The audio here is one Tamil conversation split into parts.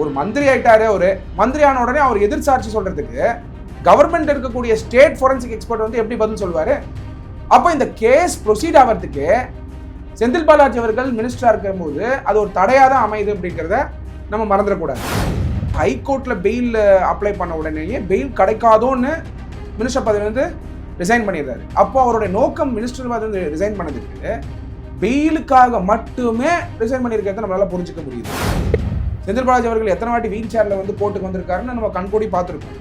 ஒரு மந்திரி ஆயிட்டாரு ஒரு மந்திரியான உடனே அவர் எதிர்சாட்சி சொல்றதுக்கு கவர்மெண்ட் இருக்கக்கூடிய ஸ்டேட் ஃபோரன்சிக் எக்ஸ்பர்ட் வந்து எப்படி பதில் சொல்லுவாரு? அப்போ இந்த கேஸ் ப்ரொசீட் ஆகிறதுக்கு செந்தில் பாலாஜி அவர்கள் மினிஸ்டரா இருக்கும்போது அது ஒரு தடையாக தான் அமையுது அப்படிங்கிறத நம்ம மறந்துடக்கூடாது. ஹைகோர்ட்டில் பெயில் அப்ளை பண்ண உடனேயே பெயில் கிடைக்காதோன்னு மினிஸ்டர் பதவி வந்து ரிசைன் பண்ணிடுறாரு. அப்போ அவருடைய நோக்கம் மினிஸ்டர் பதவி வந்து ரிசைன் பண்ணதுக்கு பெயிலுக்காக மட்டுமே ரிசைன் பண்ணியிருக்கிறத நம்மளால புரிஞ்சுக்க முடியுது. செந்தில் பாலாஜி அவர்கள் எத்தனை வாட்டி வீல் சேரில் வந்து போட்டுக்கு வந்திருக்காருன்னு நம்ம கண்கூடி பார்த்துருக்கோம்.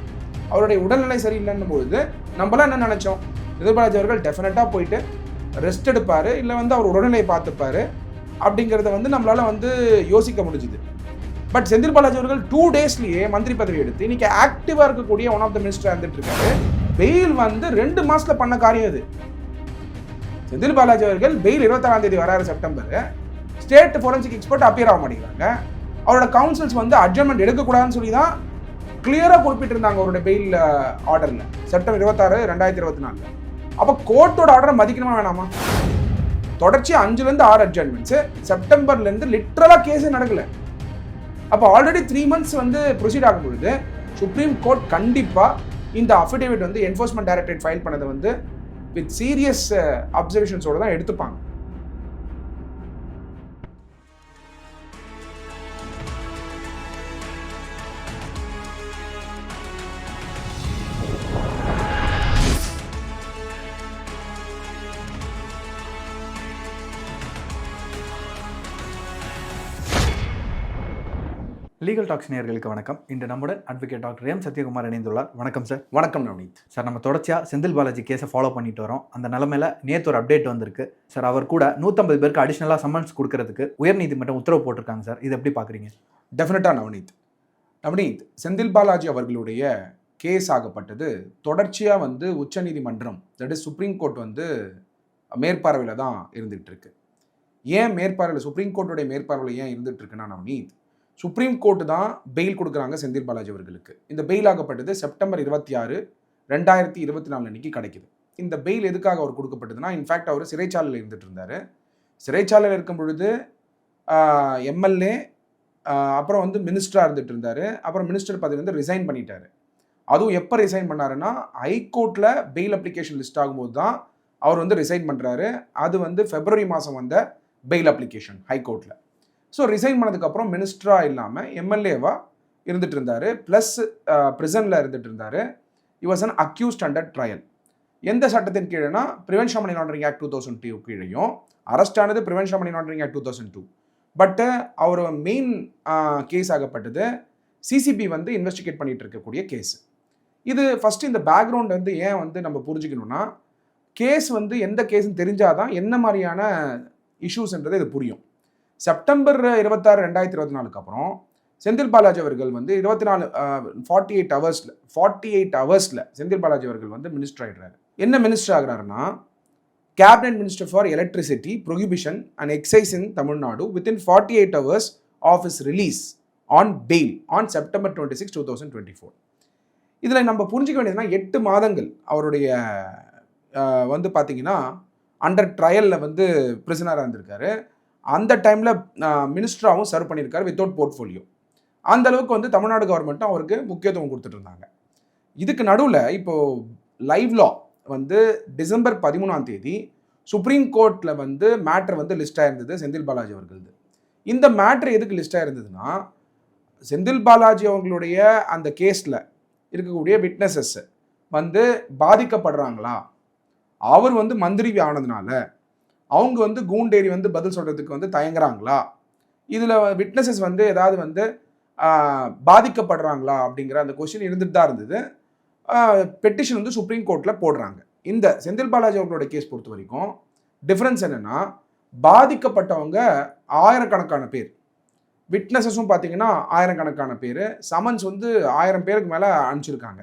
அவருடைய உடல்நிலை சரியில்லைன்னும் பொழுது நம்மளாம் என்ன நினைச்சோம்? செந்தில் பாலாஜி அவர்கள் டெஃபினட்டாக போயிட்டு ரெஸ்ட் எடுப்பார் இல்லை வந்து அவர் உடல்நிலையை பார்த்துப்பாரு அப்படிங்கிறத வந்து நம்மளால் வந்து யோசிக்க முடிஞ்சுது. பட் செந்தில் பாலாஜி அவர்கள் டூ டேஸ்லேயே மந்திரி பதவி எடுத்து இன்னைக்கு ஆக்டிவாக இருக்கக்கூடிய ஒன் ஆஃப் த மினிஸ்டர் இருந்துட்டு இருக்காரு. பெயில் வந்து ரெண்டு மாதத்தில் பண்ண காரியம் இது. செந்தில் பாலாஜி அவர்கள் பெயில் இருபத்தாறாம் தேதி வராரு September. State forensic expert appear ஆக மாட்டேங்கிறாங்க. அவரோட கவுன்சில்ஸ் வந்து அட்ஜமெண்ட் எடுக்கக்கூடாதுன்னு சொல்லி தான் கிளியராக குறிப்பிட்டிருந்தாங்க அவருடைய பெயில் ஆர்டரில் செப்டம்பர் இருபத்தாறு ரெண்டாயிரத்தி இருபத்தி நாலு அப்போ கோர்ட்டோட ஆர்டரை மதிக்கணுமா வேணாமா? தொடர்ச்சி அஞ்சுலேருந்து ஆறு அட்ஜமெண்ட்ஸு செப்டம்பர்லேருந்து லிட்ரலாக கேஸே நடக்கலை. அப்போ ஆல்ரெடி த்ரீ மந்த்ஸ் வந்து ப்ரொசீட் ஆகும் பொழுது சுப்ரீம் கோர்ட் கண்டிப்பாக இந்த அஃபிடேவிட் வந்து என்ஃபோர்ஸ்மெண்ட் டைரக்டரேட் ஃபைல் பண்ணதை வந்து வித் சீரியஸ் அப்சர்வேஷன்ஸோட தான் எடுத்துப்பாங்க. லீகல் டாக்ஸ் நேயர்களுக்கு வணக்கம். இன்று நம்முடன் அட்வொகேட் டாக்டர் எம் சத்யகுமார் இணைந்துள்ளார். வணக்கம் சார் வணக்கம் நவனீத் சார் நம்ம தொடர்ச்சியாக செந்தில் பாலாஜி கேஸை ஃபாலோ பண்ணிட்டு வரோம். அந்த நிலமையில நேற்று ஒரு அப்டேட் வந்திருக்கு. சார் அவர் கூட நூற்றம்பது பேருக்கு அடிஷ்னலாக சம்மன்ஸ் கொடுக்கறதுக்கு உயர்நீதிமன்றம் உத்தரவு போட்டிருக்காங்க சார் இது எப்படி பார்க்குறீங்க? டெஃபினட்டாக நவனீத் நவனீத் செந்தில் பாலாஜி அவர்களுடைய கேஸ் ஆகப்பட்டது தொடர்ச்சியாக வந்து உச்சநீதிமன்றம் தட் இஸ் சுப்ரீம் கோர்ட் வந்து மேற்பார்வையில் தான் இருந்துகிட்டு இருக்கு. ஏன் மேற்பார்வையில் சுப்ரீம் கோர்ட்டுடைய மேற்பார்வையில் ஏன் இருந்துட்டு இருக்குன்னா நவனீத் சுப்ரீம் கோர்ட்டு தான் பெயில் கொடுக்குறாங்க செந்தில் பாலாஜி அவர்களுக்கு. இந்த பெயில் ஆகப்பட்டது செப்டம்பர் இருபத்தி ஆறு ரெண்டாயிரத்தி இருபத்தி நாலு அன்னைக்கு கிடைக்குது. இந்த பெயில் எதுக்காக அவர் கொடுக்கப்பட்டதுன்னா இன்ஃபேக்ட் அவர் சிறைச்சாலையில் இருந்துட்டு இருந்தார். சிறைச்சாலையில் இருக்கும் பொழுது எம்எல்ஏ அப்புறம் வந்து மினிஸ்டராக இருந்துட்டு இருந்தார். அப்புறம் மினிஸ்டர் பதவி வந்து ரிசைன் பண்ணிட்டார். அதுவும் எப்போ ரிசைன் பண்ணாருன்னா ஹைகோர்ட்டில் பெயில் அப்ளிகேஷன் லிஸ்ட் ஆகும்போது தான் அவர் வந்து ரிசைன் பண்ணுறாரு அது வந்து ஃபெப்ரவரி மாதம் வந்த பெயில் அப்ளிகேஷன் ஹைகோர்ட்டில் ஸோ ரிசைன் பண்ணதுக்கப்புறம் மினிஸ்டராக இல்லாமல் எம்எல்ஏவாக இருந்துட்டு இருந்தார் ப்ளஸ் ப்ரிசனில் இருந்துட்டு இருந்தார் was an accused under trial எந்த சட்டத்தின் கீழேனா prevention money laundering act two thousand two கீழேயும் அரெஸ்ட் ஆனது prevention money laundering act two thousand two பட்டு அவர் மெயின் கேஸ் ஆகப்பட்டது சிசிபி வந்து இன்வெஸ்டிகேட் பண்ணிகிட்டு இருக்கக்கூடிய கேஸ் இது ஃபஸ்ட்டு இந்த பேக்ரவுண்ட் வந்து ஏன் வந்து நம்ம புரிஞ்சுக்கணும்னா கேஸ் வந்து எந்த கேஸ்ன்னு தெரிஞ்சாதான் என்ன மாதிரியான இஷ்யூஸ்ன்றது இது புரியும். செப்டம்பர் இருபத்தாறு ரெண்டாயிரத்தி இருபத்தி நாலுக்கு அப்புறம் செந்தில் பாலாஜி அவர்கள் வந்து இருபத்தி நாலு ஃபார்ட்டி எயிட் ஹவர்ஸில் ஃபார்ட்டி எயிட் ஹவர்ஸில் செந்தில் பாலாஜி அவர்கள் வந்து மினிஸ்டர் ஆகிடுறாரு என்ன minister ஆகிறாருன்னா cabinet minister for electricity prohibition and excise in Tamil Nadu within forty eight hours of his release on bail on September twenty six two thousand twenty four இதில் நம்ம புரிஞ்சிக்க வேண்டியதுன்னா எட்டு மாதங்கள் அவருடைய வந்து பார்த்தீங்கன்னா அண்டர் ட்ரையலில் வந்து பிரிசனராக இருந்திருக்காரு. அந்த டைமில் மினிஸ்டராகவும் சர்வ் பண்ணியிருக்காரு வித்தவுட் போர்ட்ஃபோலியோ அந்த அளவுக்கு வந்து தமிழ்நாடு கவர்மெண்ட்டும் அவருக்கு முக்கியத்துவம் கொடுத்துட்டு இருந்தாங்க. இதுக்கு நடுவில் இப்போது லைவ் லா வந்து டிசம்பர் பதிமூணாம் தேதி சுப்ரீம் கோர்ட்டில் வந்து மேட்ரு வந்து லிஸ்ட் ஆயிருந்தது செந்தில் பாலாஜி அவர்களது. இந்த மேட்ரு எதுக்கு லிஸ்ட் ஆயிருந்ததுன்னா செந்தில் பாலாஜி அவங்களுடைய அந்த கேஸில் இருக்கக்கூடிய விட்னஸஸ் வந்து பாதிக்கப்படுறாங்களா? அவர் வந்து மந்திரி ஆனதுனால அவங்க வந்து கூண்டேரி வந்து பதில் சொல்கிறதுக்கு வந்து தயங்குறாங்களா? இதில் விட்னஸஸ் வந்து ஏதாவது வந்து பாதிக்கப்படுறாங்களா அப்படிங்கிற அந்த கொஷின் இருந்துட்டு தான் இருந்தது. பெட்டிஷன் வந்து சுப்ரீம் கோர்ட்டில் போடுறாங்க. இந்த செந்தில் பாலாஜி அவர்களோட கேஸ் பொறுத்த வரைக்கும் டிஃப்ரென்ஸ் என்னென்னா பாதிக்கப்பட்டவங்க ஆயிரக்கணக்கான பேர். விட்னஸஸும் பார்த்தீங்கன்னா ஆயிரக்கணக்கான பேர். சமன்ஸ் வந்து ஆயிரம் பேருக்கு மேலே அனுப்பிச்சிருக்காங்க.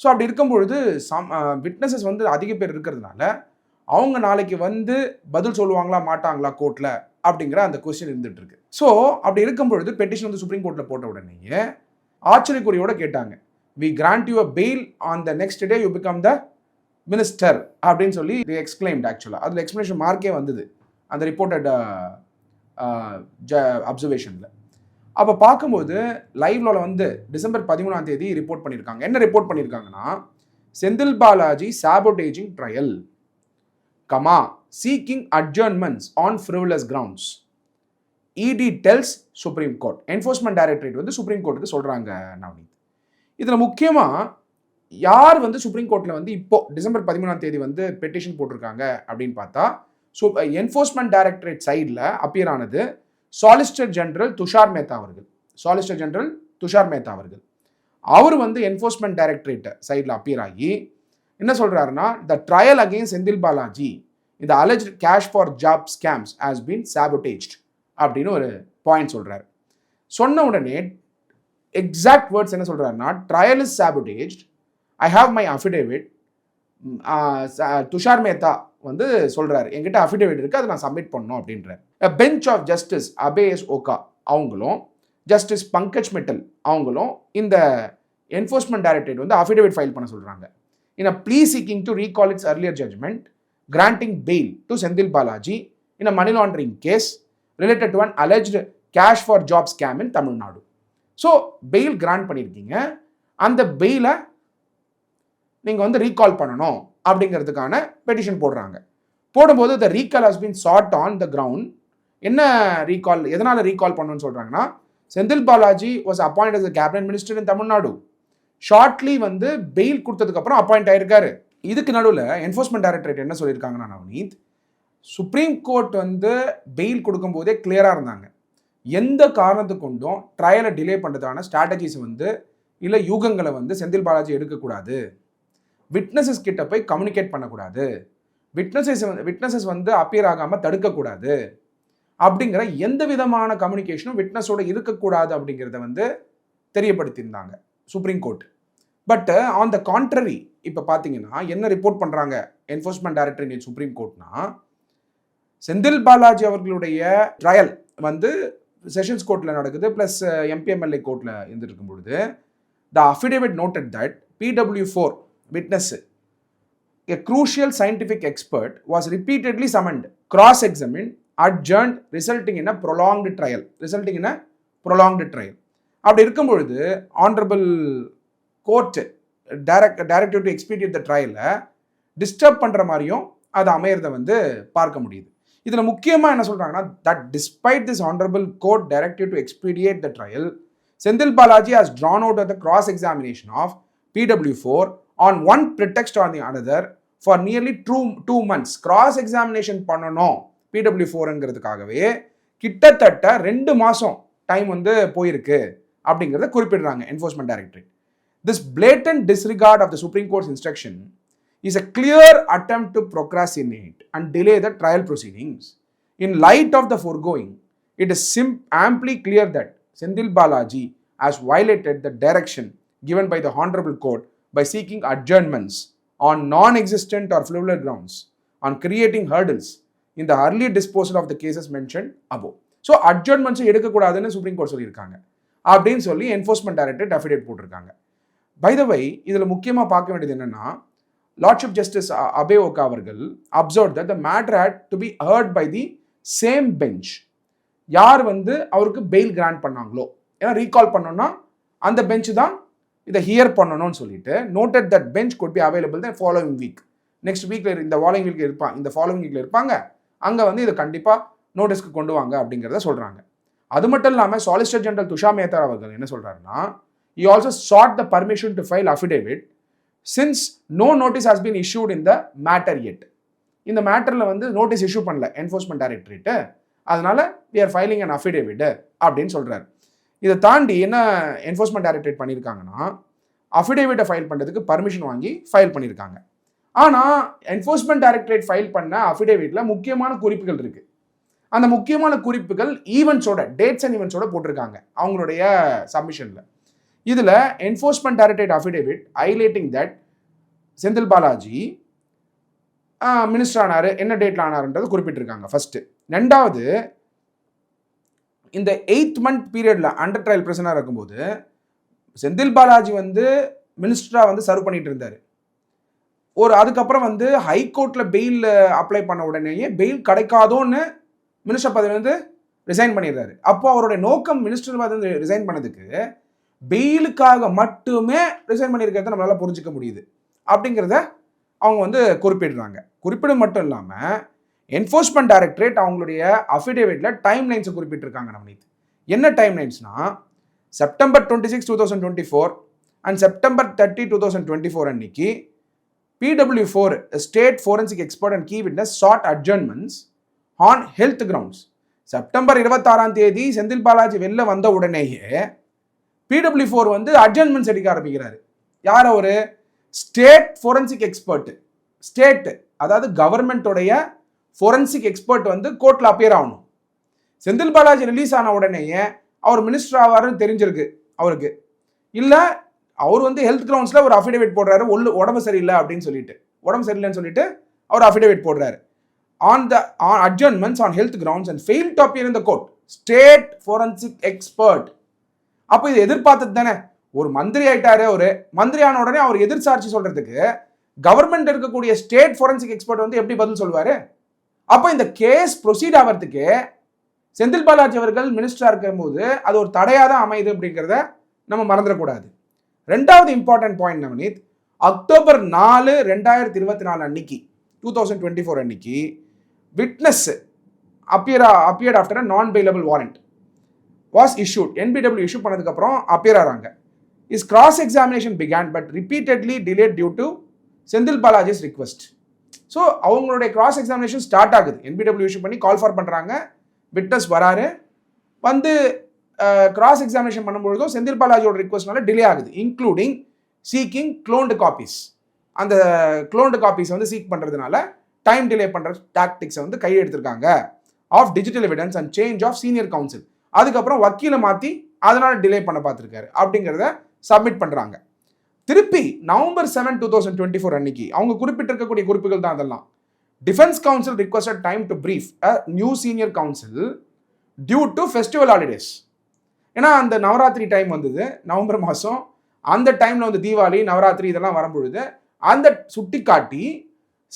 ஸோ அப்படி இருக்கும் பொழுது சம் விட்னஸஸ் வந்து அதிக பேர் இருக்கிறதுனால அவங்க நாளைக்கு வந்து பதில் சொல்லுவாங்களா மாட்டாங்களா கோர்ட்டில் அப்படிங்கிற அந்த கொஸ்டின் இருந்துட்டு இருக்கு. ஸோ அப்படி இருக்கும் பொழுது பெட்டிஷன் வந்து சுப்ரீம் கோர்ட்டில் போட்ட உடனேயே ஆச்சரியக்குறியோட கேட்டாங்க. We grant you a bail on the next day you become the minister அப்படின்னு சொல்லி இது ஆக்சுவலாக அதில் எக்ஸ்பிளேஷன் மார்க்கே வந்தது. அந்த ரிப்போர்ட்டட் ஜ அப்சர்வேஷனில் அப்போ பார்க்கும்போது லைவ்லோவில் வந்து டிசம்பர் பதிமூணாம் தேதி ரிப்போர்ட் பண்ணியிருக்காங்க என்ன ரிப்போர்ட் பண்ணியிருக்காங்கன்னா Senthil Balaji sabotaging trial comma seeking adjournments on frivolous grounds ED tells supreme court enforcement directorate வந்து சுப்ரீம் கோர்ட்டுக்கு சொல்கிறாங்க நவனீத் இதில் முக்கியமாக யார் வந்து சுப்ரீம் கோர்ட்டில் வந்து இப்போ டிசம்பர் பதிமூணாம் தேதி வந்து பெட்டிஷன் போட்டிருக்காங்க அப்படின்னு பார்த்தா ஸோ என்ஃபோர்ஸ்மெண்ட் டைரக்டரேட் சைடில் அப்பியர் ஆனது சாலிசிட்டர் ஜெனரல் துஷார் மேத்தா அவர்கள். சாலிசிட்டர் ஜெனரல் துஷார் மேத்தா அவர்கள். அவர் வந்து என்ஃபோர்ஸ்மெண்ட் டைரக்டரேட் சைடில் அப்பியர் ஆகி என்ன சொல்கிறாருன்னா the trial again Senthil Balaji இந்த alleged cash for job scams has been sabotaged அப்படின்னு ஒரு பாயிண்ட் சொல்கிறாரு சொன்ன உடனே எக்ஸாக்ட் வேர்ட்ஸ் என்ன சொல்கிறாருன்னா trial is sabotaged I have my affidavit Tushar Mehta வந்து சொல்கிறாரு என்கிட்ட அஃபிடேவிட் இருக்குது அதை நான் சப்மிட் பண்ணோம் அப்படின்றார். Bench of justice Abhay S Oka அவங்களும் ஜஸ்டிஸ் பங்கஜ் மிட்டல் அவங்களும் இந்த என்ஃபோர்ஸ்மெண்ட் டைரக்டரேட் வந்து அஃபிடேவிட் ஃபைல் பண்ண சொல்கிறாங்க in a plea seeking to recall its its judgment judgment granting bail to Senthil Balaji in a money laundering case related an alleged cash cash for scam in Tamil Tamil Nadu so bail grant பண்ணியிருக்கீங்க அந்த பெயிலை நீங்கள் வந்து ரீகால் பண்ணணும் அப்படிங்கிறதுக்கான பெட்டிஷன் போடுறாங்க. போடும்போது the recall has been sought on the ground என்ன ரீகால் எதனால் ரீகால் பண்ணணும்னு சொல்கிறாங்கன்னா Senthil Balaji was appoint as cabinet minister in Tamil Nadu shortly வந்து பெயில் கொடுத்ததுக்கப்புறம் அப்பாயிண்ட் ஆயிருக்காரு. இதுக்கு நடுவில் என்ஃபோர்ஸ்மெண்ட் டைரக்டரேட் என்ன சொல்லியிருக்காங்கன்னா நவனீத் சுப்ரீம் கோர்ட் வந்து பெயில் கொடுக்கும்போதே கிளியராக இருந்தாங்க. எந்த காரணத்து கொண்டும் ட்ரையலை டிலே பண்ணுறதான ஸ்ட்ராட்டஜிஸ் வந்து இல்லை யூகங்களை வந்து செந்தில் பாலாஜி எடுக்கக்கூடாது. விட்னஸஸ் கிட்ட போய் கம்யூனிகேட் பண்ணக்கூடாது. விட்னஸஸ் வந்து விட்னஸஸ் வந்து அப்பியர் ஆகாமல் தடுக்கக்கூடாது. அப்படிங்கிற எந்த விதமான கம்யூனிகேஷனும் விட்னஸோட இருக்கக்கூடாது அப்படிங்கிறத வந்து தெரியப்படுத்தியிருந்தாங்க. Supreme court but on the contrary இப்போ பார்த்தீங்கன்னா என்ன ரிப்போர்ட் பண்ணுறாங்க என்ஃபோர்ஸ்மெண்ட் டைரக்டர் இன் சுப்ரீம் கோர்ட்னா செந்தில் பாலாஜி அவர்களுடைய ட்ரையல் வந்து செஷன்ஸ் கோர்ட்டில் நடக்குது ப்ளஸ் எம்பிஎம்எல்ஏ கோர்ட்டில் இருந்துட்டு பொழுது the affidavit noted that PW four witness a crucial scientific expert was repeatedly summoned cross examine adjourned, resulting in a prolonged trial resulting in a prolonged. அப்படி இருக்கும் பொழுது honourable court direct directive to expedite the ட்ரையலை disturb பண்ணுற மாதிரியும் அது அமையிறத வந்து பார்க்க முடியுது. இதில் முக்கியமாக என்ன சொல்கிறாங்கன்னா that despite this honourable court directive to expedite the trial Senthil Balaji has drawn out out of the cross examination of PW4 on one pretext or the another for nearly two two months. cross examination பண்ணணும் பிடபிள்யூ ஃபோருங்கிறதுக்காகவே கிட்டத்தட்ட ரெண்டு மாதம் டைம் வந்து போயிருக்கு. அப்படிங்கிறத குறிப்பிடுறாங்க enforcement directorate this blatant disregard of the supreme court's instruction is a clear attempt to procrastinate and delay the trial proceedings in light of the foregoing it is sim amply clear that Senthil Balaji has violated the direction given by the Honorable Court by seeking adjournments on non existent or frivolous grounds, on creating hurdles in the early disposal of the cases mentioned so அட்ஜர்மெண்ட்ஸும் எடுக்கக்கூடாதுன்னு சுப்ரீம் கோர்ட் சொல்லியிருக்காங்க அப்படின்னு சொல்லி என்ஃபோர்ஸ்மெண்ட் டைரக்டரேட் அஃபிடேட் போட்டிருக்காங்க. பை த இதில் முக்கியமாக பார்க்க வேண்டியது என்னென்னா லார்ட்ஷிப் ஜஸ்டிஸ் அபே ஓகா அவர்கள் observe that the matter had to be heard by the same bench யார் வந்து அவருக்கு பெயில் கிராண்ட் பண்ணாங்களோ? ஏன்னா ரீகால் பண்ணோன்னா அந்த பெஞ்ச் தான் இதை ஹியர் பண்ணணும்னு சொல்லிட்டு noted that bench could be available தான் ஃபாலோவிங் வீக் நெக்ஸ்ட் வீக்கில் இந்த ஃபாலோவிங் வீக்கில் இருப்பாங்க இந்த ஃபாலோவிங் வீக்கில் இருப்பாங்க. அங்கே வந்து இதை கண்டிப்பாக நோட்டீஸ்க்கு கொண்டு வாங்க அப்படிங்கிறத சொல்கிறாங்க அது மட்டும் இல்லாமல் சாலிசிட்டர் ஜெனரல் துஷா மேத்தா அவர்கள் என்ன சொல்கிறாருன்னா he also sought the permission to file affidavit since no notice has been issued in the matter yet இந்த மேட்டரில் வந்து நோட்டீஸ் இஷ்யூ பண்ணல என்ஃபோர்ஸ்மெண்ட் டைரக்டரேட்டு அதனால we are filing and affidavit அப்படின்னு சொல்கிறாரு இதை தாண்டி என்ன என்ஃபோர்ஸ்மெண்ட் டைரக்டரேட் பண்ணியிருக்காங்கன்னா அஃபிடேவிட்டை ஃபைல் பண்ணுறதுக்கு பர்மிஷன் வாங்கி ஃபைல் பண்ணியிருக்காங்க ஆனால் என்ஃபோர்ஸ்மெண்ட் டைரக்டரேட் ஃபைல் பண்ண அஃபிடேவிட்டில் முக்கியமான குறிப்புகள் இருக்குது அந்த முக்கியமான குறிப்புகள் ஈவெண்ட்ஸோட டேட்ஸ் அண்ட் ஈவெண்ட்ஸோட போட்டிருக்காங்க அவங்களுடைய சப்மிஷனில் இதில் enforcement directorate affidavit highlighting that Senthil Balaji minister ஆனார் என்ன டேட்டில் ஆனாருன்றது குறிப்பிட்டிருக்காங்க ஃபஸ்ட்டு ரெண்டாவது இந்த எயித் மந்த் பீரியடில் அண்டர் ட்ரையல் பிரசனாக இருக்கும்போது செந்தில் பாலாஜி வந்து மினிஸ்டராக வந்து சர்வ் பண்ணிட்டு இருந்தார். ஒரு அதுக்கப்புறம் வந்து ஹைகோர்ட்டில் பெயில் அப்ளை பண்ண உடனேயே பெயில் கிடைக்காதோன்னு மினிஸ்டர் பதவி வந்து ரிசைன் பண்ணிடுறாரு. அப்போ அவருடைய நோக்கம் மினிஸ்டர் வந்து ரிசைன் பண்ணதுக்கு பெயிலுக்காக மட்டுமே ரிசைன் பண்ணியிருக்கிறத நம்மளால் புரிஞ்சிக்க முடியுது. அப்படிங்கிறத அவங்க வந்து குறிப்பிடுறாங்க. குறிப்பிட மட்டும் இல்லாமல் என்ஃபோர்ஸ்மெண்ட் டைரக்டரேட் அவங்களுடைய அஃபிடேவிட்டில் டைம் லைன்ஸை குறிப்பிட்டிருக்காங்க நவநீத் என்ன time லைன்ஸ்னால் September twenty six two thousand twenty four and September thirty two thousand twenty four அன்னைக்கு PW four state forensic expert and key witness sought adjournments on health grounds September இருபத்தாறாம் தேதி செந்தில் பாலாஜி வெளில வந்த உடனேயே பிடபிள்யூ ஃபோர் வந்து அட்ஜன்மெண்ட்ஸ் எடுக்க ஆரம்பிக்கிறார். யார் அவர்? ஸ்டேட் ஃபோரன்சிக் எக்ஸ்பர்ட் ஸ்டேட்டு அதாவது கவர்மெண்ட்டோடைய ஃபோரன்சிக் எக்ஸ்பர்ட் வந்து கோர்ட்டில் அப்பியர் ஆகணும். செந்தில் பாலாஜி ரிலீஸ் ஆன உடனேயே அவர் மினிஸ்டர் ஆவாருன்னு தெரிஞ்சிருக்கு அவருக்கு. இல்லை அவர் வந்து ஹெல்த் கிரவுண்ட்ஸில் ஒரு அஃபிடேவிட் போடுறாரு ஒல்லு உடம்பு சரியில்லை அப்படின்னு சொல்லிட்டு. உடம்பு சரியில்லைன்னு சொல்லிட்டு அவர் அஃபிடேவிட் போடுறாரு. On the on adjournments on health grounds and fail to in the court state forensic expert அப்போ இது எதிர்பார்த்தது தானே? ஒரு மந்திரி ஆயிட்டாரு ஒரு மந்திரி ஆன உடனே அவர் எதிர் சொல்றதுக்கு கவர்மெண்ட் இருக்கக்கூடிய ஸ்டேட் ஃபோரன்சிக் எக்ஸ்பர்ட் வந்து எப்படி பதில் சொல்வாரு? அப்போ இந்த கேஸ் ப்ரொசீட் ஆகிறதுக்கு செந்தில் பாலாஜி அவர்கள் மினிஸ்டராக இருக்கும்போது அது ஒரு தடையாக தான் அமையுது அப்படிங்கிறத நம்ம மறந்துடக்கூடாது. ரெண்டாவது இம்பார்ட்டன்ட் பாயிண்ட் நவனீத் அக்டோபர் நாலு ரெண்டாயிரத்தி இருபத்தி நாலு அன்னைக்கு டூ தௌசண்ட் டுவெண்ட்டி ஃபோர் அன்னைக்கு witness appear appeared after a non bailable warrant was issued NBW issue பண்ணதுக்கப்புறம் அப்பியர் ஆகிறாங்க is cross examination began but repeatedly delayed due to Senthil Balaji's request so அவங்களுடைய கிராஸ் எக்ஸாமினேஷன் ஸ்டார்ட் ஆகுது என்பிடபிள்யூ இஷ்யூ பண்ணி கால் ஃபார் பண்ணுறாங்க விட்னஸ் வராரு. வந்து கிராஸ் எக்ஸாமினேஷன் பண்ணும்பொழுதும் செந்தில் பாலாஜியோட ரிக்வஸ்ட்னால டிலே ஆகுது இன்க்ளூடிங் சீக்கிங் க்ளோன்டு காப்பீஸ் அந்த க்ளோன்டு காப்பீஸ் வந்து சீக் பண்ணுறதுனால டைம் டிலே பண்ணுற டாக்டிக்ஸை வந்து கையெடுத்திருக்காங்க of digital evidence and change of senior counsel அதுக்கப்புறம் வக்கீலை மாற்றி அதனால் டிலே பண்ண பார்த்துருக்காரு. அப்படிங்கிறத சப்மிட் பண்ணுறாங்க திருப்பி November seven two thousand twenty four அன்னைக்கு அவங்க குறிப்பிட்டிருக்கக்கூடிய குறிப்புகள் தான் அதெல்லாம். Defence counsel requested time to brief a new senior counsel due to festival holidays ஏன்னா அந்த நவராத்திரி டைம் வந்தது நவம்பர் மாதம் அந்த டைமில் வந்து தீபாவளி நவராத்திரி இதெல்லாம் வரும்பொழுது அந்த சுட்டி காட்டி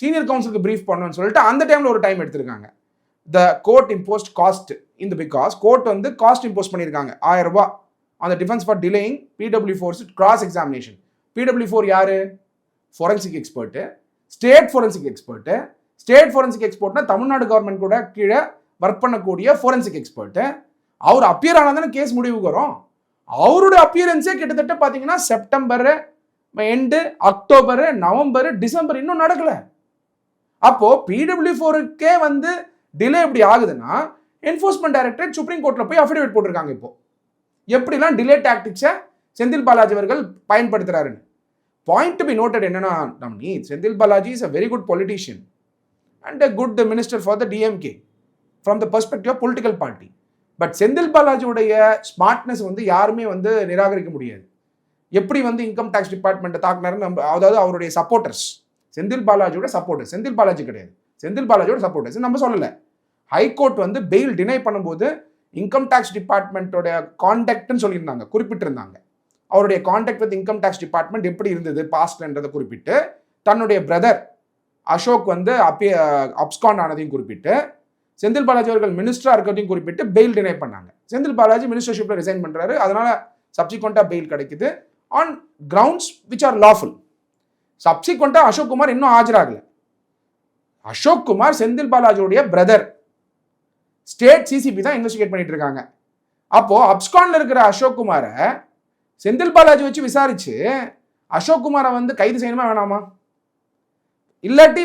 சீனியர் கவுன்சிலுக்கு ப்ரீஃப் பண்ணணும்னு சொல்லிட்டு அந்த டைமில் ஒரு டைம் எடுத்திருக்காங்க. த கோர்ட் இம்போஸ்ட் காஸ்ட் இந்த பிகாஸ் கோர்ட் வந்து காஸ்ட் இம்போஸ் பண்ணியிருக்காங்க. ஆயிரம் ரூபாய் அந்த defence for delaying PW four's cross examination PW four யார்? Forensic expert state forensic expert state forensic எக்ஸ்பர்ட்னா Tamil Nadu government கூட கீழே ஒர்க் பண்ணக்கூடிய ஃபோரன்சிக் எக்ஸ்பர்ட்டு அவர் அப்பியர் ஆனால் தானே கேஸ் முடிவுக்கு வரும். அவருடைய அப்பியரன்ஸே கிட்டத்தட்ட பார்த்தீங்கன்னா September end October November December இன்னும் நடக்கலை. அப்போது பிடபிள்யூ ஃபோருக்கே வந்து டிலே இப்படி ஆகுதுன்னா என்ஃபோர்ஸ்மெண்ட் டைரக்டரேட் சுப்ரீம் கோர்ட்டில் போய் அஃபிடேவிட் போட்டிருக்காங்க இப்போது எப்படிலாம் டிலே டாக்டிக்ஸை செந்தில் பாலாஜி அவர்கள் பயன்படுத்துகிறாருன்னு பாயிண்ட் டு பி நோட்டட் என்னன்னா நம்னி Senthil Balaji is a very good politician and a good minister for the DMK from the perspective of political party but Senthil பாலாஜியுடைய smartness வந்து யாருமே வந்து நிராகரிக்க முடியாது. எப்படி வந்து இன்கம் டேக்ஸ் டிபார்ட்மெண்ட்டை தாக்குனாருன்னு நம்ம அதாவது அவருடைய சப்போர்ட்டர்ஸ் செந்தில் பாலாஜியோட சப்போர்ட் செந்தில் பாலாஜி கிடையாது. செந்தில் பாலாஜியோட சப்போர்ட் நம்ம சொல்லலை. ஹைகோர்ட் வந்து பெயில் டினை பண்ணும்போது இன்கம் டேக்ஸ் டிபார்ட்மெண்ட்டோட கான்டாக்ட்னு சொல்லியிருந்தாங்க. குறிப்பிட்டிருந்தாங்க. அவருடைய contact with income tax department எப்படி இருந்தது பாஸ்ட்ன்றதை குறிப்பிட்டு தன்னுடைய பிரதர் அசோக் வந்து அப்பே அப்ஸ்கான் ஆனதையும் குறிப்பிட்டு செந்தில் பாலாஜி அவர்கள் மினிஸ்டராக இருக்கிறதையும் குறிப்பிட்டு பெயில் டினை பண்ணாங்க. செந்தில் பாலாஜி மினிஸ்டர்ஷிப்பில் ரிசைன் பண்ணுறாரு அதனால் சப்சிக்வெண்ட்டாக பெயில் கிடைக்குது. On grounds which are lawful சப்சிக்வெண்ட்டாக Ashok Kumar இன்னும் ஆஜராகல. அசோக் குமார் செந்தில் பாலாஜியோடைய பிரதர் ஸ்டேட் சிசிபி தான் இன்வெஸ்டிகேட் பண்ணிட்டு இருக்காங்க. அப்போது அப்ஸ்கான்ல இருக்கிற அசோக் குமாரை செந்தில் பாலாஜி வச்சு விசாரிச்சு அசோக் குமாரை வந்து கைது செய்யணுமா வேணாமா? இல்லாட்டி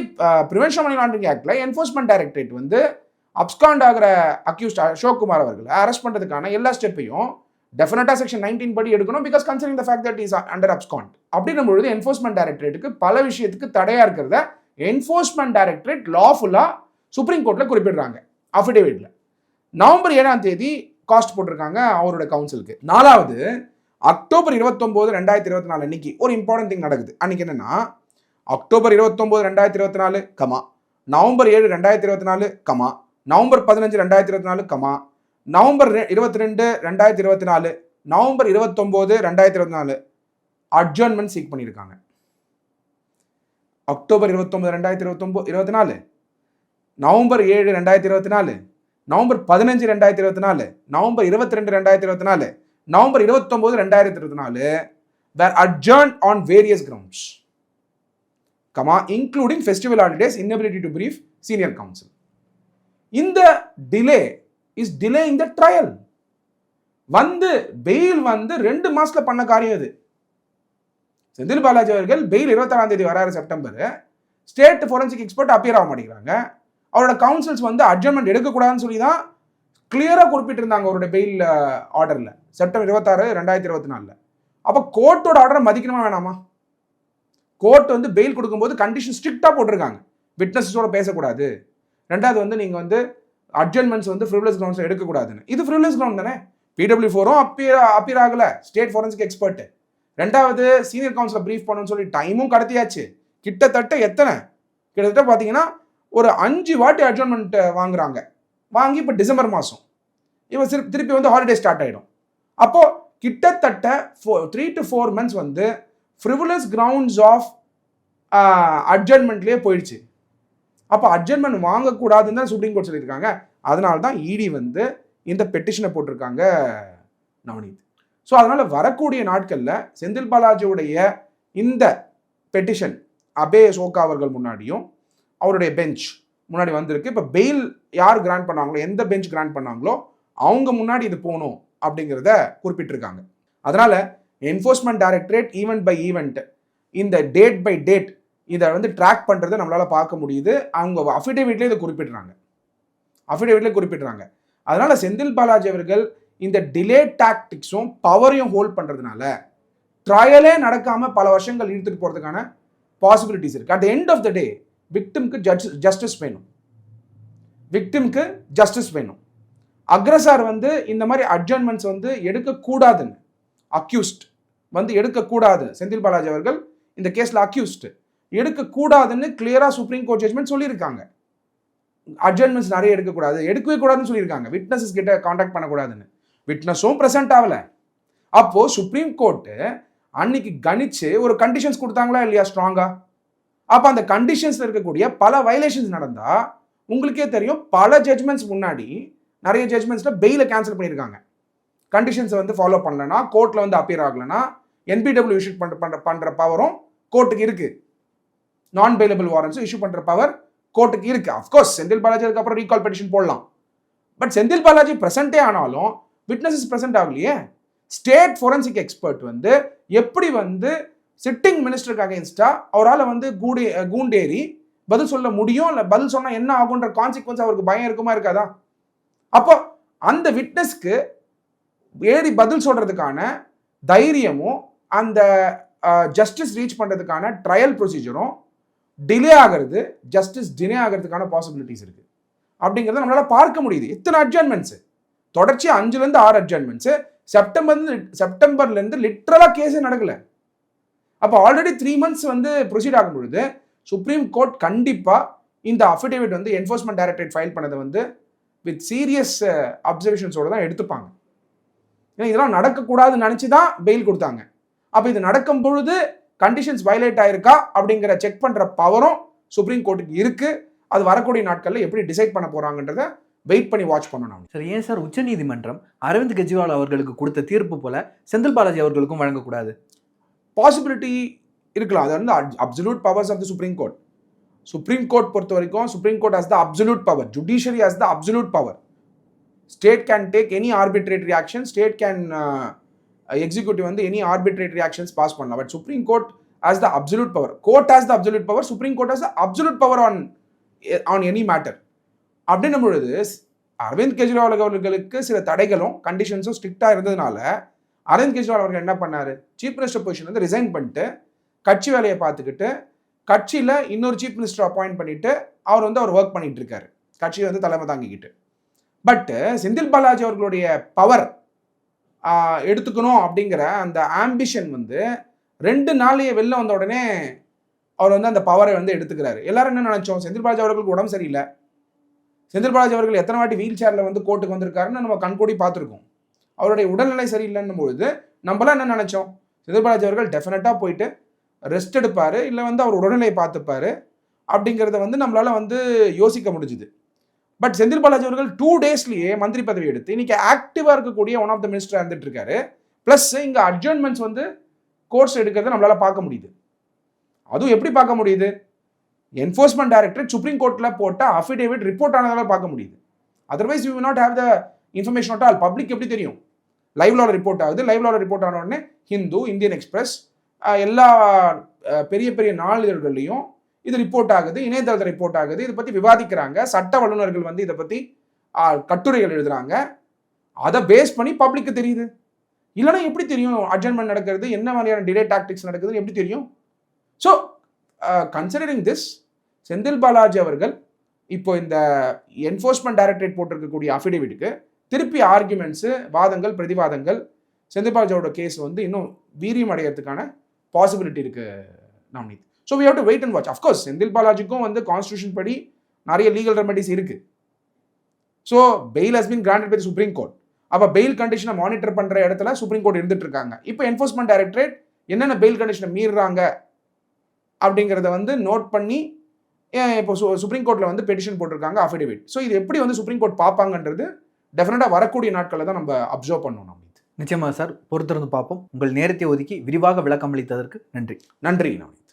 ப்ரிவென்ஷன் மணி லாண்டரிங் ஆக்டில் என்ஃபோர்ஸ்மெண்ட் டைரக்டரேட் வந்து அப்ஸ்காண்ட் ஆகிற அக்யூஸ்ட் அசோக் குமார் அவர்களை அரெஸ்ட் பண்ணுறதுக்கான எல்லா ஸ்டெப்பையும் டெஃபினட்டாக செக்ஷன் நைன்டீன் படி எடுக்கணும் because concerning the fact that is under abscond அப்படின்னும் பொழுது என்ஃபோர்ஸ்மெண்ட் டைரக்டரேட்டுக்கு பல விஷயத்துக்கு தடையாக இருக்கிறத என்ஃபோர்ஸ்மெண்ட் டைரக்டரேட் லாஃபுல்லாக சுப்ரீம் கோர்ட்டில் குறிப்பிடுறாங்க. அஃபிடேவிட்டில் நவம்பர் ஏழாம் தேதி காஸ்ட் போட்டிருக்காங்க அவரோட கவுன்சிலுக்கு நாலாவது அக்டோபர் இருபத்தொம்போது ரெண்டாயிரத்தி இருபத்தி நாலு அன்னைக்கு ஒரு இம்பார்ட்டன்ட் திங் நடக்குது. அன்னைக்கு என்னன்னா அக்டோபர் இருபத்தொம்போது ரெண்டாயிரத்தி இருபத்தி நாலு கமா. நவம்பர் ஏழு ரெண்டாயிரத்தி இருபத்தி நாலு கமா. நவம்பர் பதினஞ்சு ரெண்டாயிரத்தி இருபத்தி நாலு கமா. நவம்பர் இருபத்தி ரெண்டு ரெண்டாயிரத்தி இருபத்தி நாலு நவம்பர் இருபத்தொம்போது ரெண்டாயிரத்தி இருபத்தி நாலு அட்ஜர்ன்மெண்ட் சீக் பண்ணியிருக்காங்க. அக்டோபர் இருபத்தொம்பது ரெண்டாயிரத்தி இருபத்தொம்போ இருபத்தி நாலு நவம்பர் ஏழு ரெண்டாயிரத்தி இருபத்தி நாலு நவம்பர் பதினஞ்சு ரெண்டாயிரத்தி இருபத்தி நாலு நவம்பர் இருபத்தி ரெண்டு ரெண்டாயிரத்தி இருபத்தி நாலு நவம்பர் இருபத்தொம்போது ரெண்டாயிரத்தி இருபத்தி நாலு were adjourn on various grounds comma including festival holidays inability to brief senior counsel இந்த delay is delay in the trial வந்து பெயில் வந்து ரெண்டு மாசத்துல பண்ண காரியம் இது. செந்தில் பாலாஜி அவர்கள் பெயில் இருபத்தாறாம் தேதி வராரு September. State forensic expert appear ஆக மாட்டேங்கிறாங்க. அவரோட கவுன்சில்ஸ் வந்து அட்ஜமெண்ட் எடுக்கக்கூடாதுன்னு சொல்லி தான் கிளியராக குறிப்பிட்டிருந்தாங்க அவரோட பெயில் ஆர்டரில் செப்டம்பர் இருபத்தாறு ரெண்டாயிரத்தி இருபத்தி நாலில். அப்போ கோர்ட்டோட ஆர்டரை மதிக்கணுமா வேணாமா? கோர்ட் வந்து பெயில் கொடுக்கும்போது கண்டிஷன் ஸ்ட்ரிக்டாக போட்டிருக்காங்க. விட்னஸஸோட பேசக்கூடாது. ரெண்டாவது வந்து நீங்கள் வந்து அட்ஜன்மெண்ட்ஸ் வந்து ஃப்ரிவ்லஸ் கிரவுண்ட்ஸ் எடுக்கக்கூடாதுன்னு. இது ஃப்ரிவ்லஸ் கிரவுண்ட் தானே? பிடபிள்யூ ஃபோரும் அப்பியர் அப்பியர் ஆகலை. ஸ்டேட் ஃபோரன்சிக் எக்ஸ்பர்ட் ரெண்டாவது சீனியர் கவுன்சிலை ப்ரீஃப் பண்ணணும்னு சொல்லி டைமும் கடத்தியாச்சு. கிட்டத்தட்ட எத்தனை? கிட்டத்தட்ட பார்த்தீங்கன்னா ஒரு அஞ்சு வாட்டி அட்ஜர்மெண்ட் வாங்குறாங்க. வாங்கி இப்போ டிசம்பர் மாதம் இப்போ திருப்பி திருப்பி வந்து ஹாலிடே ஸ்டார்ட் ஆகிடும் அப்போது கிட்டத்தட்ட ஃபோ த்ரீ டு ஃபோர் மந்த்ஸ் வந்து ஃப்ரிவுலஸ் கிரவுண்ட்ஸ் ஆஃப் அட்ஜர்மெண்ட்லேயே போயிடுச்சு. அப்போ அட்ஜர்மெண்ட் வாங்கக்கூடாதுன்னு தான் சுப்ரீம் கோர்ட் சொல்லியிருக்காங்க. அதனால தான் இடி வந்து இந்த பெட்டிஷனை போட்டிருக்காங்க நவநீத். ஸோ அதனால் வரக்கூடிய நாட்களில் செந்தில் பாலாஜியுடைய இந்த பெட்டிஷன் அபே சோகா அவர்கள் முன்னாடியும் அவருடைய பெஞ்ச் முன்னாடி வந்திருக்கு. இப்போ பெயில் யார் கிராண்ட் பண்ணாங்களோ எந்த பெஞ்ச் கிராண்ட் பண்ணாங்களோ அவங்க முன்னாடி இது போகணும் அப்படிங்கிறத குறிப்பிட்டிருக்காங்க. அதனால் enforcement directorate event by event இந்த டேட் பை டேட் இதை வந்து ட்ராக் பண்ணுறதை நம்மளால் பார்க்க முடியுது. அவங்க அஃபிடேவிட்லேயே இதை குறிப்பிடுறாங்க. அஃபிடேவிட்லேயே குறிப்பிடுறாங்க. அதனால் செந்தில் பாலாஜி அவர்கள் இந்த டிலே டாக்டிக்ஸும் பவரையும் ஹோல்ட் பண்ணுறதுனால ட்ரையலே நடக்காமல் பல வருஷங்கள் இழுத்துட்டு போகிறதுக்கான பாசிபிலிட்டிஸ் இருக்குது at end of the day விக்டிம்க்கு judge justice வேணும். விக்டிம்க்கு ஜஸ்டிஸ் வேணும். அக்ரஸார் வந்து இந்த மாதிரி அட்ஜர்மெண்ட்ஸ் வந்து எடுக்கக்கூடாதுன்னு அக்யூஸ்ட் வந்து எடுக்கக்கூடாது. செந்தில் பாலாஜி அவர்கள் இந்த கேஸில் அக்யூஸ்டு எடுக்கக்கூடாதுன்னு கிளியராக சுப்ரீம் கோர்ட் ஜட்மெண்ட் சொல்லியிருக்காங்க. அட்ஜன்மெண்ட்ஸ் நிறைய எடுக்கக்கூடாது. எடுக்கவே கூடாதுன்னு சொல்லியிருக்காங்க. விட்னஸஸ் கிட்ட காண்டாக்ட் பண்ணக்கூடாதுன்னு. விட்னஸும் ப்ரெசென்ட் ஆகலை. அப்போது சுப்ரீம் கோர்ட்டு அன்னைக்கு கணிச்சு ஒரு கண்டிஷன்ஸ் கொடுத்தாங்களா இல்லையா ஸ்ட்ராங்காக அப்போ அந்த கண்டிஷன்ஸில் இருக்கக்கூடிய பல வயலேஷன்ஸ் நடந்தால் உங்களுக்கே தெரியும் பல ஜட்மெண்ட்ஸ் முன்னாடி நிறைய ஜட்மெண்ட்ஸில் பெயிலை கேன்சல் பண்ணியிருக்காங்க. கண்டிஷன்ஸை வந்து ஃபாலோ பண்ணலன்னா கோர்ட்டில் வந்து அப்பியர் ஆகலைன்னா என்பிடபிள்யூ இஷ்யூ பண்ணுற பண்ணுற பண்ணுற பவரும் கோர்ட்டுக்கு இருக்குது நான் பெயிலபிள் வாரண்ட்ஸும் இஷ்யூ பண்ணுற பவர் கோர்ட்டுக்கு இருக்குது அஃப்கோர்ஸ் செந்தில் பாலாஜி அதுக்கப்புறம் ரீகால் பெட்டிஷன் போடலாம். பட் செந்தில் பாலாஜி ப்ரெசென்ட்டே ஆனாலும் விட்னஸஸ் ப்ரெசென்ட் ஆகலையே. ஸ்டேட் ஃபோரன்சிக் எக்ஸ்பர்ட் வந்து எப்படி வந்து சிட்டிங் மினிஸ்டருக்கு அகேன்ஸ்டா அவரால் வந்து கூடி கூண்டேறி பதில் சொல்ல முடியும்? இல்லை பதில் சொன்னால் என்ன ஆகுன்ற கான்சிக்வன்ஸ் அவருக்கு பயம் இருக்குமா இருக்காதா? அப்போ அந்த விட்னஸ்க்கு ஏறி பதில் சொல்கிறதுக்கான தைரியமும் அந்த ஜஸ்டிஸ் ரீச் பண்ணுறதுக்கான ட்ரையல் ப்ரொசீஜரும் டிலே ஆகிறது ஜஸ்டிஸ் டிலே ஆகிறதுக்கான பாசிபிலிட்டிஸ் இருக்குது அப்படிங்கிறத நம்மளால் பார்க்க முடியுது. இத்தனை அட்ஜர்மெண்ட்ஸு தொடர்ச்சி அஞ்சுலேருந்து ஆறு அட்ஜர்மெண்ட்ஸு செப்டம்பர்லேருந்து செப்டம்பர்லேருந்து லிட்ரலாக கேஸே நடக்கலை. அப்போ ஆல்ரெடி த்ரீ மந்த்ஸ் வந்து ப்ரொசீட் ஆகும் பொழுது சுப்ரீம் கோர்ட் கண்டிப்பாக இந்த அஃபிடேவிட் வந்து என்ஃபோர்ஸ்மெண்ட் டைரக்டரேட் ஃபைல் பண்ணதை வந்து வித் சீரியஸ் அப்சர்வேஷன்ஸோடு தான் எடுத்துப்பாங்க. ஏன்னா இதெல்லாம் நடக்கக்கூடாதுன்னு நினச்சி தான் பெயில் கொடுத்தாங்க. அப்போ இது நடக்கும் பொழுது கண்டிஷன்ஸ் வயலேட் ஆயிருக்கா அப்படிங்கிற செக் பண்ணுற பவரும் சுப்ரீம் கோர்ட்டுக்கு இருக்குது அது வரக்கூடிய நாட்களில் எப்படி டிசைட் பண்ண போகிறாங்கன்றத வெயிட் பண்ணி வாட்ச் பண்ணணும் சார் ஏன் சார் உச்சநீதிமன்றம் அரவிந்த் கெஜ்ரிவால் அவர்களுக்கு கொடுத்த தீர்ப்பு போல செந்தில் பாலாஜி அவர்களுக்கும் வழங்கக்கூடாது? பாசிபிலிட்டி இருக்கலாம். அது வந்து absolute powers of the supreme court supreme court பொறுத்த வரைக்கும் supreme court has the absolute power judiciary has the absolute power state can take any arbitrary action state can executive வந்து எனி ஆர்பிட்ரேட்டரி ஆக்ஷன்ஸ் பாஸ் பண்ணலாம். But supreme court has the absolute power court has the absolute power supreme court has the absolute power on on any matter அப்படின்னும் பொழுது அரவிந்த் கெஜ்ரிவால் அவர்களுக்கு சில தடைகளும் கண்டிஷன்ஸும் ஸ்ட்ரிக்டாக இருந்ததுனால அரவிந்த் கெஜ்ரிவால் அவர்கள் என்ன பண்ணார்? சீஃப் மினிஸ்டர் பொசிஷன் வந்து ரிசைன் பண்ணிட்டு கட்சி வேலையை பார்த்துக்கிட்டு கட்சியில் இன்னொரு சீஃப் மினிஸ்டர் அப்பாயிண்ட் பண்ணிட்டு அவர் வந்து அவர் ஒர்க் பண்ணிட்டு இருக்காரு. கட்சியை வந்து தலைமை தாங்கிக்கிட்டு. பட் செந்தில் பாலாஜி அவர்களுடைய பவர் எடுத்துக்கணும் அப்படிங்கிற அந்த ஆம்பிஷன் வந்து ரெண்டு நாளையே வெளில வந்த உடனே அவர் வந்து அந்த பவரை வந்து எடுத்துக்கிறாரு. எல்லாரும் என்ன நினச்சோம்? செந்தில் பாலாஜி அவர்களுக்கு உடம்பு சரியில்லை. செந்தில் பாலாஜி அவர்கள் எத்தனை வாட்டி வீல் சேரில் வந்து கோர்ட்டுக்கு வந்திருக்காருன்னு நம்ம கண்கூடி பார்த்துருக்கோம். அவருடைய உடல்நிலை சரியில்லைன்னும் பொழுது நம்மளாம் என்ன நினச்சோம்? செந்தில் பாலாஜி அவர்கள் டெஃபினட்டாக போயிட்டு ரெஸ்ட் எடுப்பார் இல்லை வந்து அவர் உடல்நிலையை பார்த்துப்பாரு அப்படிங்கிறத வந்து நம்மளால் வந்து யோசிக்க முடிஞ்சுது. பட் செந்தில் பாலாஜி அவர்கள் டூ டேஸ்லயே மந்திரி பதவி எடுத்து இன்னைக்கு ஆக்டிவா இருக்கக்கூடிய ஒன் ஆஃப் த மினிஸ்டர் இருந்துட்டு இருக்காரு. பிளஸ் இங்க அட்ஜர்ன்மெண்ட்ஸ் வந்து கோர்ஸ் எடுக்கிறத நம்மளால பார்க்க முடியுது. அதுவும் எப்படி பார்க்க முடியுது? என்ஃபோர்ஸ்மெண்ட் டைரக்டர் சுப்ரீம் கோர்ட்ல போட்ட அஃபிடேவிட் ரிப்போர்ட் ஆனதால பார்க்க முடியுது. Otherwise you not have the information at all public எப்படி தெரியும்? லைவ் லால ரிப்போர்ட் ஆகுது. லைவ் லால ரிப்போர்ட் ஆன உடனே ஹிந்து இந்தியன் எக்ஸ்பிரஸ் எல்லா பெரிய பெரிய நாளிதழ்கள்லையும் இது ரிப்போர்ட் ஆகுது இணையதளத்தில் ரிப்போர்ட் ஆகுது. இதை பற்றி விவாதிக்கிறாங்க. சட்ட வல்லுநர்கள் வந்து இதை பற்றி கட்டுரைகள் எழுதுறாங்க. அதை பேஸ் பண்ணி பப்ளிக்கு தெரியுது. இல்லைன்னா எப்படி தெரியும்? அட்ஜன்மெண்ட் நடக்கிறது என்ன மாதிரியான டிலே டாக்டிக்ஸ் நடக்குதுன்னு எப்படி தெரியும்? So considering this Senthil Balaji அவர்கள் இப்போ இந்த என்ஃபோர்ஸ்மெண்ட் டைரக்டரேட் போட்டிருக்கக்கூடிய அஃபிடேவிட்டுக்கு திருப்பி ஆர்குமெண்ட்ஸு வாதங்கள் பிரதிவாதங்கள் செந்தில் பாலாஜியோட கேஸ் வந்து இன்னும் வீரியம் அடையிறதுக்கான பாசிபிலிட்டி இருக்குது Navneet. So we have to wait and watch of course Senthil பாலாஜிக்கும் வந்து கான்ஸ்டியூஷன் படி நிறைய லீகல் ரெமெடிஸ் இருக்கு. So bail has granted by the supreme court அப்போ பெயில் கண்டிஷனை மானிட்டர் பண்ற இடத்துல சுப்ரீம் கோர்ட் இருந்துட்டு இருக்காங்க. இப்போ என்ஃபோர்ஸ்மெண்ட் டைரக்டரேட் என்னென்ன பெயில் கண்டிஷனை மீறுறாங்க அப்படிங்கிறத வந்து நோட் பண்ணி இப்போ சு சுப்ரீம் கோர்ட்டில் வந்து பெட்டிஷன் போட்டிருக்காங்க அஃபிடேவிட் ஸோ இது எப்படி வந்து சுப்ரீம் கோர்ட் பார்ப்பாங்கன்றது டெஃபினட்டாக வரக்கூடிய நாட்களில் தான் நம்ம அப்சர்வ் பண்ணணும் நம்ம நிச்சயமாக சார் பொறுத்திருந்து பார்ப்போம். உங்கள் நேரத்தை ஒதுக்கி விரிவாக விளக்கம் அளித்ததற்கு நன்றி. நன்றி நவனீத்